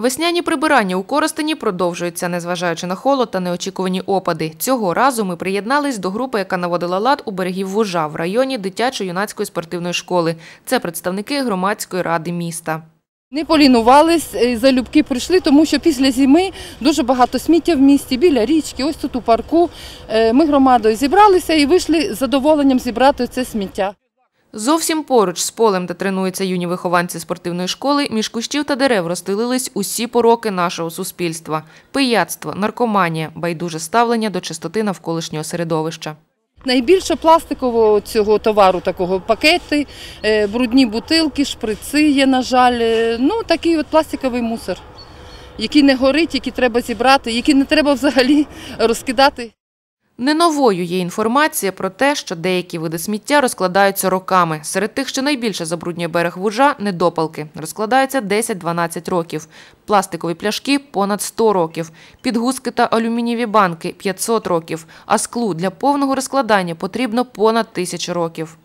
Весняні прибирання у Коростені продовжуються, незважаючи на холод та неочікувані опади. Цього разу ми приєднались до групи, яка наводила лад у берегів Вужа в районі дитячо-юнацької спортивної школи. Це представники громадської ради міста. Не полінувались, е, залюбки прийшли, тому що після зими дуже багато сміття в місті, біля річки, ось тут у парку. Е, Ми громадою зібралися і вийшли з задоволенням зібрати це сміття. Зовсім поруч з полем, де тренуються юні вихованці спортивної школи, між кущів та дерев розстелились усі пороки нашого суспільства: пияцтво, наркоманія, байдуже ставлення до чистоти навколишнього середовища. Найбільше пластикового цього товару, такого пакети, е, брудні бутилки, шприци є, на жаль. Е, Ну, такий от пластиковий мусор, який не горить, який треба зібрати, який не треба взагалі розкидати. Не новою є інформація про те, що деякі види сміття розкладаються роками. Серед тих, що найбільше забруднює берег вужа, недопалки. Розкладаються 10-12 років. Пластикові пляшки – понад 100 років. Підгузки та алюмінієві банки – 500 років. А склу для повного розкладання потрібно понад 1000 років.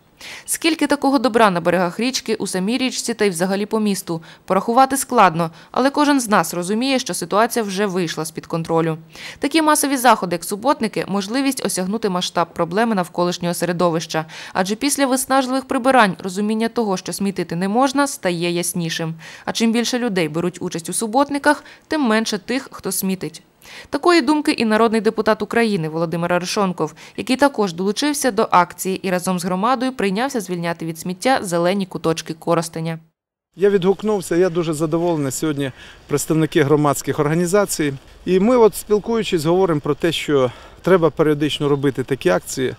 Скільки такого добра на берегах річки, у самій річці та й взагалі по місту? Порахувати складно, але кожен з нас розуміє, що ситуація вже вийшла з-під контролю. Такі масові заходи, як суботники, можливість осягнути масштаб проблеми навколишнього середовища. Адже після виснажливих прибирань розуміння того, що смітити не можна, стає яснішим. А чим більше людей беруть участь у суботниках, тим менше тих, хто смітить. Такої думки і народний депутат України Володимир Арешонков, який також долучився до акції і разом з громадою прийнявся звільняти від сміття зелені куточки Коростеня. Я відгукнувся, я дуже задоволений сьогодні представники громадських організацій. І ми, от спілкуючись, говоримо про те, що треба періодично робити такі акції.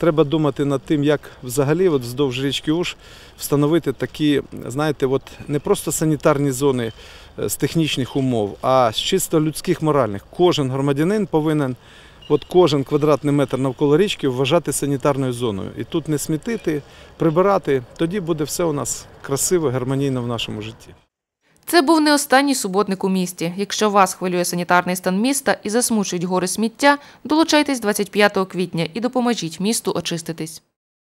Треба думати над тим, як взагалі от вздовж річки Уж встановити такі, знаєте, от не просто санітарні зони е, з технічних умов, а з чисто людських моральних. Кожен громадянин повинен от кожен квадратний метр навколо річки вважати санітарною зоною. І тут не смітити, прибирати, тоді буде все у нас красиво, гармонійно в нашому житті. Це був не останній суботник у місті. Якщо вас хвилює санітарний стан міста і засмучують гори сміття, долучайтесь 25 квітня і допоможіть місту очиститись.